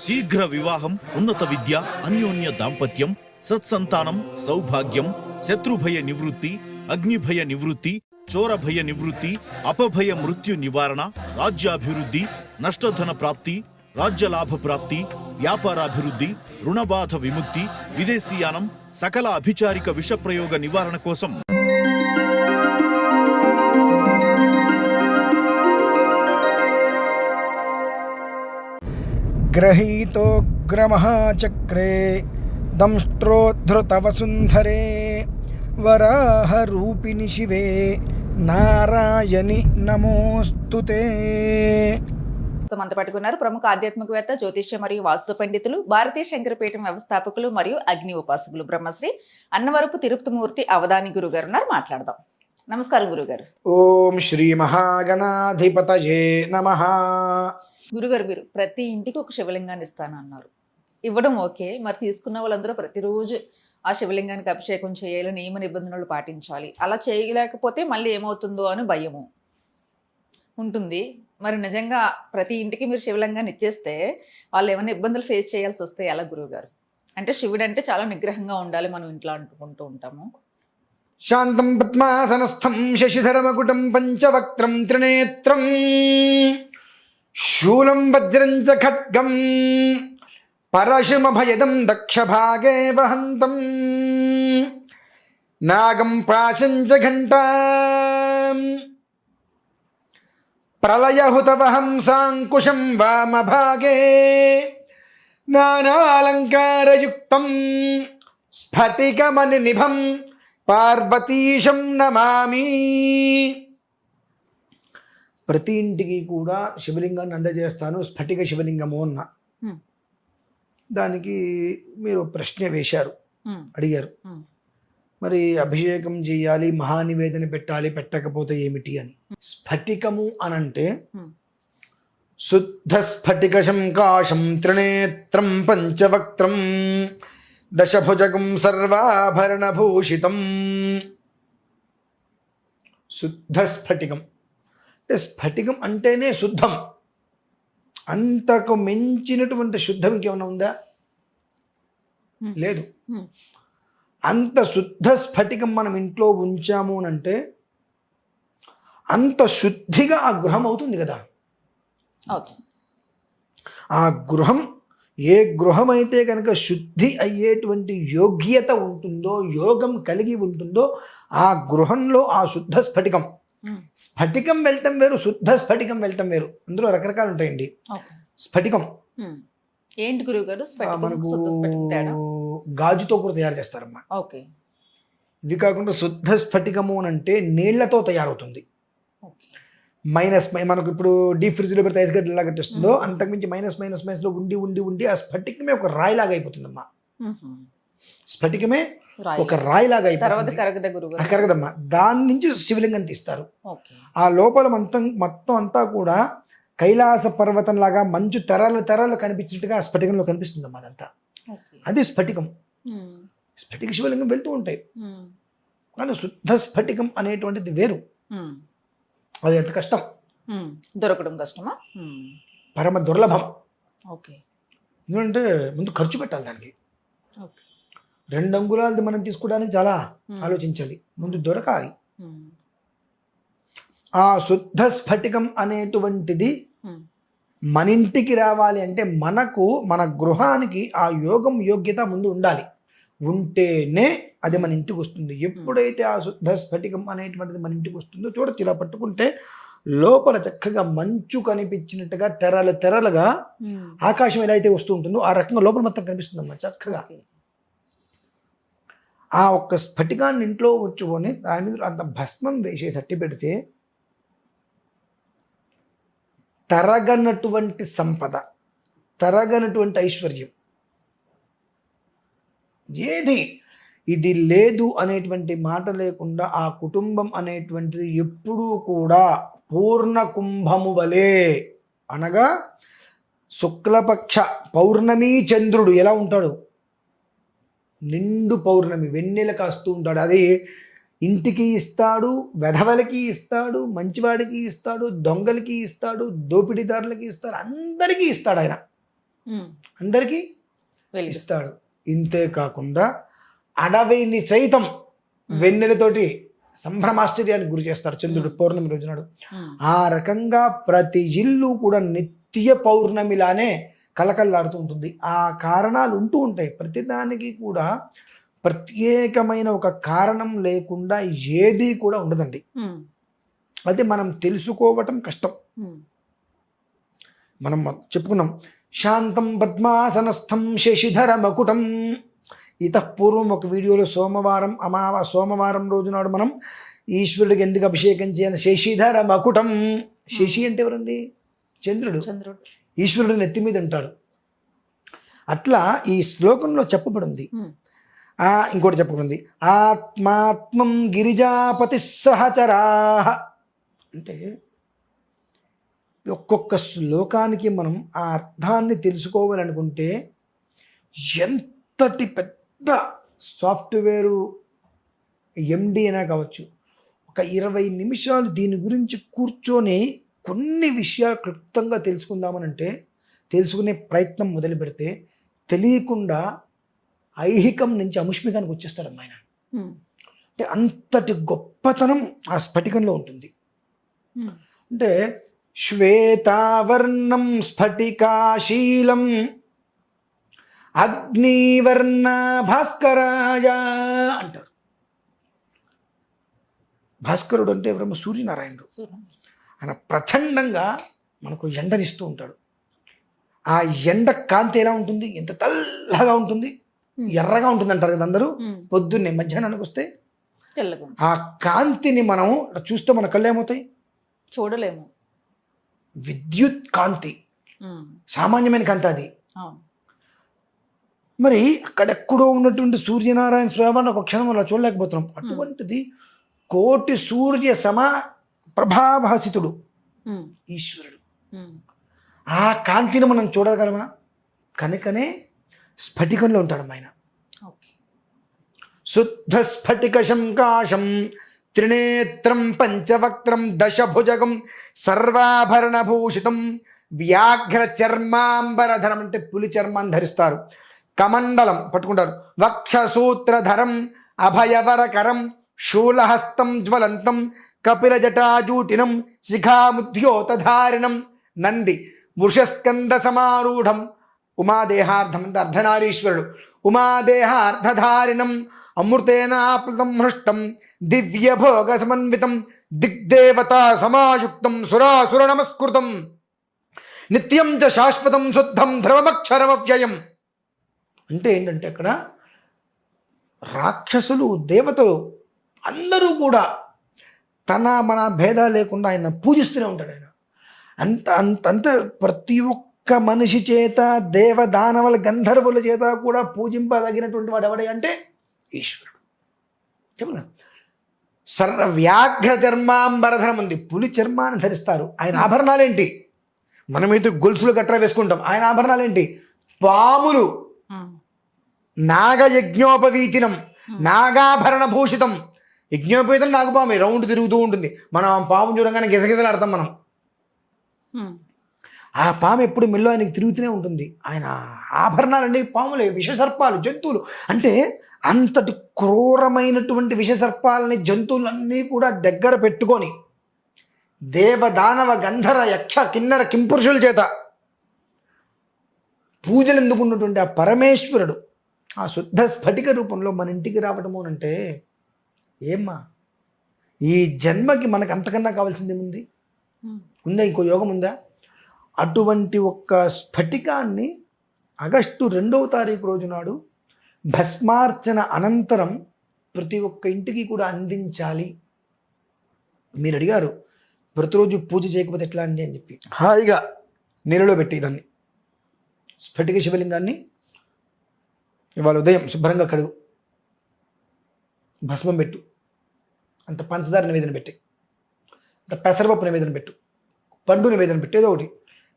శీఘ్ర వివాహం ఉన్నత విద్య అన్యోన్య దాంపత్యం సత్సంతానం సౌభాగ్యం శత్రుభయ నివృత్తి అగ్నిభయ నివృత్తి చోరభయ నివృత్తి అపభయ మృత్యు నివారణ రాజ్యాభివృద్ధి నష్టధన ప్రాప్తి రాజ్యలాభ ప్రాప్తి వ్యాపారాభివృద్ధి రుణబాధ విముక్తి విదేశీయానం సకల అభిచారిక విషప్రయోగ నివారణ కోసం. గ్రహీతోగ్రమహాచక్రే దంష్ట్రోద్ధృతవసుంధరే వరాహరూపిణి శివే నారాయణి నమోస్తుతే మంత పట్టుకున్నారు ప్రముఖ ఆధ్యాత్మికవేత్త జ్యోతిష్య మరియు వాస్తు పండితులు భారతీయ శంకరపీఠం వ్యవస్థాపకులు మరియు అగ్ని ఉపాసకులు బ్రహ్మశ్రీ అన్నవరపు తిరుపతిమూర్తి అవధాని గురుగారు ఉన్నారు. మాట్లాడదాం. నమస్కారం గురుగారు. ఓం శ్రీ మహాగణాధిపతయే నమ. గురుగారు మీరు ప్రతి ఇంటికి ఒక శివలింగాన్ని ఇస్తాను అన్నారు ఇవ్వడం ఓకే. మరి తీసుకున్న వాళ్ళందరూ ప్రతిరోజు ఆ శివలింగానికి అభిషేకం చేయాలి నియమ నిబంధనలు పాటించాలి. అలా చేయలేకపోతే మళ్ళీ ఏమవుతుందో అని భయము. ఉంటుంది. మరి నిజంగా ప్రతి ఇంటికి మీరు శివలింగాన్ని ఇచ్చేస్తే వాళ్ళు ఏమైనా ఇబ్బందులు ఫేస్ చేయాల్సి వస్తే ఎలా గురువుగారు అంటే శివుడు అంటే చాలా నిగ్రహంగా ఉండాలి మనం ఇంట్లో అనుకుంటూ ఉంటాము. శాంతం పద్మాసనస్థం శశిధరమకుటం పంచవక్త్రం త్రినేత్రం. శూలం వజ్రం చ ఖడ్గం పరశుమభయదం దక్షభాగే వహంతం నాగం పాశం చ ఘంటాం ప్రళయహుతవహం సాంకుశం వామభాగే నానాలంకారయుక్తం స్ఫటికమని నిభం పార్వతీశం నమామి ప్రతి ఇంటికి కూడా శివలింగాన్ని అందజేస్తాను స్ఫటిక శివలింగము అన్న. దానికి మీరు ప్రశ్న వేశారు అడిగారు. మరి అభిషేకం చేయాలి మహానివేదన పెట్టాలి పెట్టకపోతే ఏమిటి అని. స్ఫటికము అనంటే. శుద్ధ స్ఫటిక శంకాశం త్రినేత్రం పంచవక్త్రం దశభుజగం సర్వాభరణభూషితం. శుద్ధ స్ఫటికం. అంటే స్ఫటికం అంటేనే శుద్ధం. అంతకు మించినటువంటి శుద్ధం ఇంకేమైనా ఉందా. లేదు. అంత శుద్ధ స్ఫటికం మనం ఇంట్లో ఉంచాము అని అంటే అంత శుద్ధిగా ఆ గృహం అవుతుంది కదా. ఆ గృహం ఏ గృహం అయితే కనుక శుద్ధి అయ్యేటువంటి యోగ్యత ఉంటుందో యోగం కలిగి ఉంటుందో ఆ గృహంలో ఆ శుద్ధ స్ఫటికం. స్ఫటికం వెళ్ళటం వేరు శుద్ధ స్ఫటికం వెళ్ళటం వేరు. అందులో రకరకాలు ఉంటాయండి. స్ఫటికం. ఏంటి గురువుగారు ఆ, స్ఫటికం మనకు గాజుతో కూడా తయారు చేస్తారమ్మా. ఓకే. ఇవి కాకుండా శుద్ధ స్ఫటికము అని అంటే నీళ్ళతో తయారవుతుంది. మైనస్ మనకు ఇప్పుడు డీప్ ఫ్రిడ్జ్లో పెడితే ఐస్ గడ్డ ఎలా కట్టిస్తుందో అంతకుమించి మైనస్ మైనస్ మైనస్లో ఉండి ఉండి ఉండి ఆ స్ఫటికమే ఒక రాయిలాగా అయిపోతుందమ్మా. స్ఫటికమే. ఒక రాయిలాగా తర్వాత అయిపోతుంది కరగదమ్మా. దాని నుంచి శివలింగం తీస్తారు. ఆ లోపల మొత్తం మొత్తం అంతా కూడా కైలాస పర్వతం లాగా మంచు తెరలు తెరలు కనిపించినట్టుగా ఆ స్ఫటికంలో కనిపిస్తుందమ్మా అదంతా. అది స్ఫటికం. స్ఫటిక శివలింగం వెళ్తూ ఉంటాయి. కానీ శుద్ధ స్ఫటికం అనేటువంటిది వేరు. అది ఎంత కష్టం. దొరకడం కష్టమా? పరమ దుర్లభం. ఓకే. ఎందుకంటే ముందు ఖర్చు పెట్టాలి దానికి. రెండు అంగుళాలది మనం తీసుకోవడానికి చాలా ఉమ్, ఆలోచించాలి. ముందు దొరకాలి. ఉమ్, ఆ శుద్ధ స్ఫటికం అనేటువంటిది ఉమ్, మన ఇంటికి రావాలి అంటే మనకు మన గృహానికి ఆ యోగం యోగ్యత ముందు ఉండాలి. ఉంటేనే అది మన ఇంటికి వస్తుంది. ఎప్పుడైతే ఆ శుద్ధ స్ఫటికం అనేటువంటిది మన ఇంటికి వస్తుందో చూడొచ్చు ఇలా పట్టుకుంటే లోపల చక్కగా మంచు కనిపించినట్టుగా తెరలు తెరలుగా ఆకాశం ఎలా అయితే వస్తూ ఉంటుందో ఆ రకంగా లోపల మొత్తం కనిపిస్తుందమ్మా చక్కగా. ఆ ఒక్క స్ఫటికాన్ని ఇంట్లో వచ్చుకొని దాని మీద అంత భస్మం వేసే సట్టి పెడితే తరగనటువంటి సంపద తరగనటువంటి ఐశ్వర్యం. ఏది? ఇది లేదు అనేటువంటి మాట లేకుండా ఆ కుటుంబం అనేటువంటిది ఎప్పుడూ కూడా పూర్ణ కుంభము వలె అనగా శుక్లపక్ష పౌర్ణమి చంద్రుడు ఎలా ఉంటాడు? నిండు పౌర్ణమి వెన్నెల కాస్తూ ఉంటాడు. అది ఇంటికి ఇస్తాడు వెధవలకి ఇస్తాడు మంచివాడికి ఇస్తాడు దొంగలకి ఇస్తాడు దోపిడీదారులకి ఇస్తాడు అందరికీ ఇస్తాడు ఆయన. అందరికీ ఇస్తాడు. ఇంతే కాకుండా అడవిని సైతం వెన్నెలతోటి సంభ్రమాశ్చర్యానికి గురి చేస్తాడు చంద్రుడు పౌర్ణమి రోజు నాడు ఉమ్. ఆ రకంగా ప్రతి ఇల్లు కూడా నిత్య పౌర్ణమిలానే కలకల్లాడుతూ ఉంటుంది. ఆ కారణాలు ఉంటూ ఉంటాయి. ప్రతిదానికి కూడా ప్రత్యేకమైన ఒక కారణం లేకుండా ఏది కూడా ఉండదండి. అది మనం తెలుసుకోవటం కష్టం. మనం చెప్పుకున్నాం శాంతం పద్మాసనస్థం శశిధర మకుటం. పూర్వం ఒక వీడియోలో సోమవారం అమావా సోమవారం రోజు నాడు మనం ఈశ్వరుడికి ఎందుకు అభిషేకం చేయాలి? శశిధర మకుటం. శశి అంటే ఎవరండి? చంద్రుడు. చంద్రుడు. ఈశ్వరుడు నెత్తి మీద ఉంటాడు. అట్లా ఈ శ్లోకంలో చెప్పబడింది. ఇంకోటి చెప్పబడింది. ఆత్మాత్మం గిరిజాపతి సహచరా. అంటే ఒక్కొక్క శ్లోకానికి మనం ఆ అర్థాన్ని తెలుసుకోవాలనుకుంటే ఎంతటి పెద్ద సాఫ్ట్వేరు ఎండి అయినా కావచ్చు ఒక ఇరవై నిమిషాలు దీని గురించి కూర్చొని కొన్ని విషయాలు క్లుప్తంగా తెలుసుకుందామనంటే తెలుసుకునే ప్రయత్నం మొదలు పెడితే తెలియకుండా ఐహికం నుంచి అముష్మికానికి వచ్చేస్తాడు ఉమ్. అంటే అంతటి గొప్పతనం ఆ స్ఫటికంలో ఉంటుంది. అంటే శ్వేతావర్ణం స్ఫటికాశీలం అగ్నివర్ణ భాస్కరాయ అంటారు భాస్కరుడు అంటే ఎవరమ్మ సూర్యనారాయణుడు. ఆయన ప్రచండంగా మనకు ఎండనిస్తూ ఉంటాడు. ఆ ఎండ కాంతి ఎలా ఉంటుంది? ఎంత తెల్లగా ఉంటుంది? ఎర్రగా ఉంటుంది అంటారు కదా అందరూ. పొద్దున్నే మధ్యాహ్నానికి వస్తే. ఆ కాంతిని మనం చూస్తే మన కళ్ళు ఏమవుతాయి? చూడలేము. విద్యుత్ కాంతి. సామాన్యమైన కాంతి అది. మరి అక్కడెక్కడో ఉన్నటువంటి సూర్యనారాయణ స్వయాన్ని ఒక క్షణం అలా చూడలేకపోతున్నాం. అటువంటిది కోటి సూర్య సమ ప్రభాభాసితుడు ఉమ్. ఈశ్వరుడు. ఆ కాంతిని మనం చూడగలమా? కనుకనే స్ఫటికంలో ఉంటాడు ఆయన. శుద్ధ స్ఫటిక శంకాశం త్రినేత్రం పంచవక్త్రం దశభుజగం సర్వాభరణభూషితం వ్యాఘ్ర చర్మాంబరధరం అంటే పులి చర్మాన్ని ధరిస్తారు. కమండలం పట్టుకుంటారు. వక్షసూత్రధరం అభయవరకరం శూలహస్తం జ్వలంతం కపిల జటాజూటినం శిఖాముద్యోతధారిణం నంది వృషస్కంద సమారూఢం ఉమాదేహార్థం అంటే అర్ధనారీశ్వరుడు ఉమాదేహార్ధధారిణం అమృతేనాప్లుతం హృష్టం దివ్యభోగ సమన్వితం దిగ్దేవత సమాయుక్తం సురాసుర నమస్కృతం నిత్యం చ శాశ్వతం శుద్ధం ధ్రువమక్షరమవ్యయం అంటే ఏంటంటే అక్కడ రాక్షసులు దేవతలు అందరూ కూడా తన మన భేదాలు లేకుండా ఆయన పూజిస్తూనే ఉంటాడు ఆయన. అంత అంత అంత ప్రతి ఒక్క మనిషి చేత దేవ దానవుల గంధర్వుల చేత కూడా పూజింపదగినటువంటి వాడు ఎవడే అంటే ఈశ్వరుడు. చెప్పునా సర్వ వ్యాఘ్ర చర్మాంబరధరం ఉంది. పులి చర్మాన్ని ధరిస్తారు. ఆయన ఆభరణాలేంటి? మనమైతే గొలుసులు గట్రా వేసుకుంటాం. ఆయన ఆభరణాలేంటి? పాములు. ఉమ్. నాగ యజ్ఞోపవీతినం నాగాభరణ భూషితం యజ్ఞోపవీతం నాగపాము రౌండ్ తిరుగుతూ ఉంటుంది. మనం ఆ పాము చూడగానే గిజగిజలాడతాం మనం. ఉమ్. ఆ పాము ఎప్పుడు మెల్లో ఆయనకి తిరుగుతూనే ఉంటుంది. ఆయన ఆభరణాలన్నీ పాములే విషసర్పాలు జంతువులు. అంటే అంతటి క్రూరమైనటువంటి విషసర్పాలని జంతువులన్నీ కూడా దగ్గర పెట్టుకొని దేవదానవ గంధర యక్ష కిన్నర కింపురుషుల చేత పూజలు ఎందుకున్నటువంటి ఆ పరమేశ్వరుడు ఆ శుద్ధ స్ఫటిక రూపంలో మన ఇంటికి రావటము అంటే ఏమ్మా? ఈ జన్మకి మనకు అంతకన్నా కావాల్సింది ఏముంది. ఉందా ఇంకో యోగం ఉందా? అటువంటి ఒక్క స్ఫటికాన్ని ఆగస్టు రెండవ తారీఖు రోజు నాడు భస్మార్చన అనంతరం ప్రతి ఒక్క ఇంటికి కూడా అందించాలి. మీరు అడిగారు ప్రతిరోజు పూజ చేయకపోతే ఎట్లా అండి అని చెప్పి. హాయిగా నీళ్ళలో పెట్టి దాన్ని. స్ఫటిక శివలింగాన్ని ఇవాళ ఉదయం శుభ్రంగా కడుగు. భస్మం పెట్టు. అంత పంచదార నివేదన పెట్టి. అంత పెసరపప్పు నివేదన పెట్టు. పండు నివేదన పెట్టేది ఏదో ఒకటి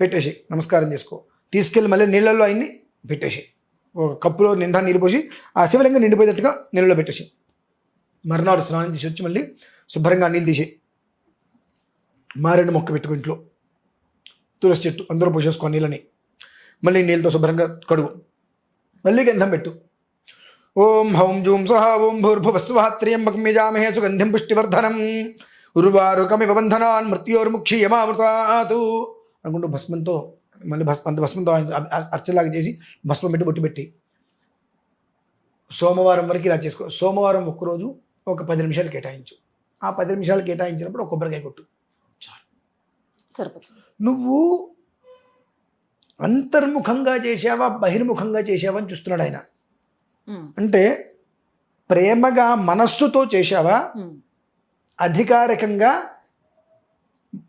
పెట్టేసి నమస్కారం చేసుకో. తీసుకెళ్ళి మళ్ళీ నీళ్ళల్లో ఆయన్ని పెట్టేసి ఒక కప్పులో నిండా నీళ్ళు పోసి ఆ శివలింగం నిండిపోయేటట్టుగా నీళ్ళలో పెట్టేసి మర్నాడు స్నానం చేసి వచ్చి మళ్ళీ శుభ్రంగా నీళ్ళు తీసి మారేడు మొక్క పెట్టుకో ఇంట్లో. తులసి చెట్టు అందరూ పోసేసుకో నీళ్ళని. మళ్ళీ నీళ్ళతో శుభ్రంగా కడుగు. మళ్ళీ గంధం పెట్టు. ఓం హౌం జూం సహ ఓం భూర్భువస్వాత్రియంబకం యజామహే సుగంధిం పుష్టివర్ధనం. ఉర్వారుకమివ బంధనాన్ మృత్యోర్ముక్షీయమామృతాతు అనుకుంటూ భస్మంతో మళ్ళీ భస్మ అంత భస్మంతో అర్చలాగా చేసి భస్మం పెట్టి బొట్టు పెట్టి. సోమవారం వరకు ఇలా చేసుకో సోమవారం ఒక్కరోజు ఒక పది నిమిషాలు కేటాయించు. ఆ పది నిమిషాలు కేటాయించినప్పుడు ఒక కొబ్బరికాయ కొట్టు. సరిపోతుంది. నువ్వు అంతర్ముఖంగా చేసావా బహిర్ముఖంగా చేసావా అని చూస్తున్నాడు ఆయన. అంటే ప్రేమగా మనస్సుతో చేశావా? అధికారికంగా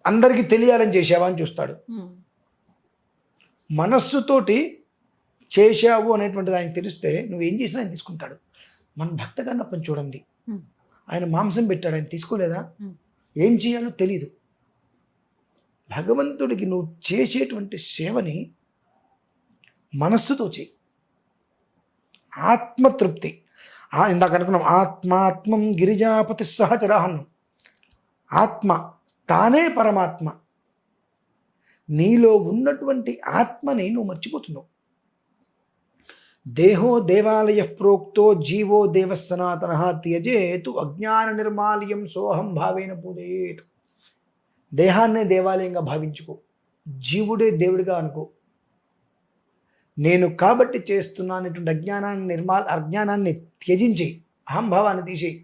అందరికీ తెలియాలని చేసావా అని చూస్తాడు. మనస్సుతోటి చేశావు అనేటువంటిది ఆయన తెలిస్తే నువ్వేం చేసినా ఆయన తీసుకుంటాడు. మన భక్త కన్నప్పని చూడండి. ఆయన మాంసం పెట్టాడు. ఆయన తీసుకోలేదా. ఏం చేయాలో తెలీదు. భగవంతుడికి నువ్వు చేసేటువంటి సేవని మనస్సుతో చేయి. ఆత్మతృప్తి. ఆ ఇందాక అనుకున్నాం ఆత్మాత్మం గిరిజాపతి సహచరాహన్నం ఆత్మ తానే పరమాత్మ. నీలో ఉన్నటువంటి ఆత్మని నువ్వు మర్చిపోతున్నావు. దేహో దేవాలయ ప్రోక్తో జీవో దేవ సనాతన త్యజేతు అజ్ఞాన నిర్మాల్యం సోహం భావేన పూజయేత్. దేహాన్నే దేవాలయంగా భావించుకో. జీవుడే దేవుడిగా అనుకో. నేను కాబట్టి చేస్తున్నానటువంటి అజ్ఞానాన్ని నిర్మాల్ అజ్ఞానాన్ని త్యజించి అహంభావాన్ని తీసేయి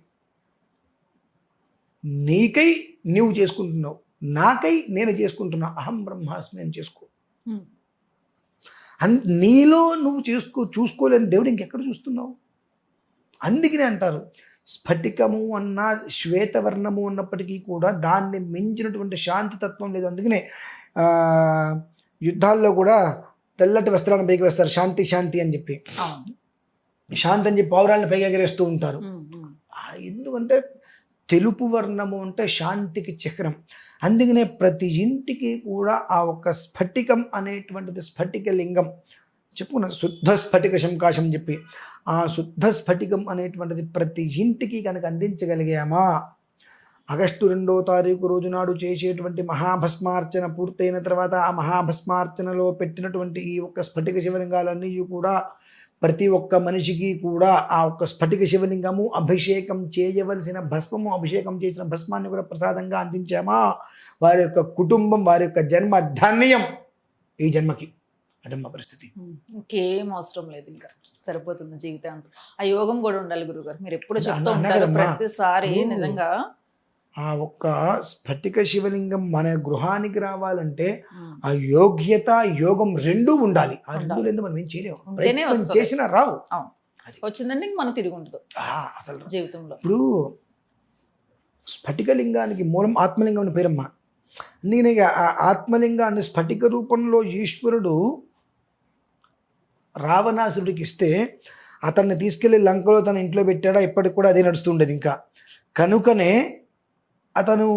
నీకై నీవు చేసుకుంటున్నావు నాకై నేను చేసుకుంటున్నా అహం బ్రహ్మాస్మి అని చేసుకో. అన్ నీలో నువ్వు చేసుకో చూసుకోలేని దేవుడు ఇంకెక్కడ చూస్తున్నావు? అందుకనే అంటారు స్ఫటికము అన్న శ్వేతవర్ణము ఉన్నప్పటికీ కూడా దాన్ని మించినటువంటి శాంతి తత్వం లేదు. అందుకనే యుద్ధాల్లో కూడా తెల్లటి వస్త్రాలను పైకి వేస్తారు. శాంతి శాంతి అని చెప్పి. శాంతి అని చెప్పి పౌరాలను పైకి ఎగరేస్తూ ఉంటారు. ఎందుకంటే తెలుపు వర్ణము అంటే శాంతికి చక్రం. అందుకనే ప్రతి ఇంటికి కూడా ఆ ఒక్క స్ఫటికం అనేటువంటిది స్ఫటిక లింగం. చెప్పుకున్న శుద్ధ స్ఫటిక శంకాశం చెప్పి. ఆ శుద్ధ స్ఫటికం అనేటువంటిది ప్రతి ఇంటికి కనుక అందించగలిగామా? ఆగస్టు రెండో తారీఖు రోజు నాడు చేసేటువంటి మహాభస్మార్చన పూర్తయిన తర్వాత ఆ మహాభస్మార్చనలో పెట్టినటువంటి ఈ ఒక్క స్ఫటిక శివలింగాలన్నీ కూడా ప్రతి ఒక్క మనిషికి కూడా ఆ ఒక్క స్ఫటిక శివలింగము అభిషేకం చేయవలసిన భస్మము అభిషేకం చేసిన భస్మాన్ని కూడా ప్రసాదంగా అందించామా? వారి యొక్క కుటుంబం వారి యొక్క జన్మ ధన్యం ఈ జన్మకి. అదమ్మ పరిస్థితి. ఇంకేం అవసరం లేదు ఇంకా. సరిపోతుంది జీవితాంతం. ఆ యోగం కూడా ఉండాలి గురుగారు మీరు ఎప్పుడు చెప్తూ ఉంటారు. ప్రతిసారి నిజంగా ఆ ఒక్క స్ఫటిక శివలింగం మన గృహానికి రావాలంటే ఆ. యోగ్యత యోగం రెండూ ఉండాలి. ఆ రెండు. లేదు మనం ఏం చేయలేము. చేసినా రావు. వచ్చిందంటే ఇంక మనం తిరిగి ఉండదు. అసలు. జీవితంలో. ఇప్పుడు స్ఫటికలింగానికి మూలం ఆత్మలింగం అని పేరమ్మ. ఆ ఆత్మలింగాన్ని స్ఫటిక రూపంలో ఈశ్వరుడు రావణాసురుడికి ఇస్తే అతన్ని తీసుకెళ్ళి లంకలో తన ఇంట్లో పెట్టాడా? ఇప్పటికి కూడా అదే నడుస్తుండేది ఇంకా. కనుకనే అతను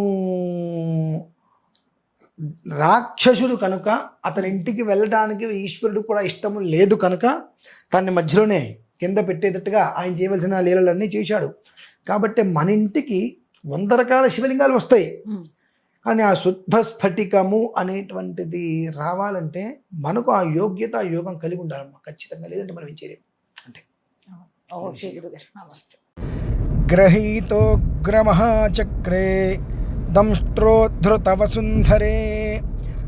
రాక్షసుడు కనుక అతని ఇంటికి వెళ్ళడానికి ఈశ్వరుడు కూడా ఇష్టము లేదు కనుక తన్ని మధ్యలోనే కింద పెట్టేటట్టుగా ఆయన చేయవలసిన లీలలన్నీ చేశాడు. కాబట్టి మన ఇంటికి వంద రకాల శివలింగాలు వస్తాయి. కానీ ఆ శుద్ధ స్ఫటికము అనేటువంటిది రావాలంటే మనకు ఆ యోగ్యత యోగం కలిగి ఉండాలమ్మా ఖచ్చితంగా. లేదంటే మనం ఏం చేయలేము అంతే. గ్రహీతోగ్రమహాచక్రే దంష్ట్రోద్ధృతవసుంధరే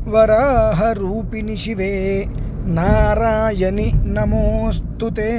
వరాహరూపిణి శివే నారాయణి నమోస్తుతే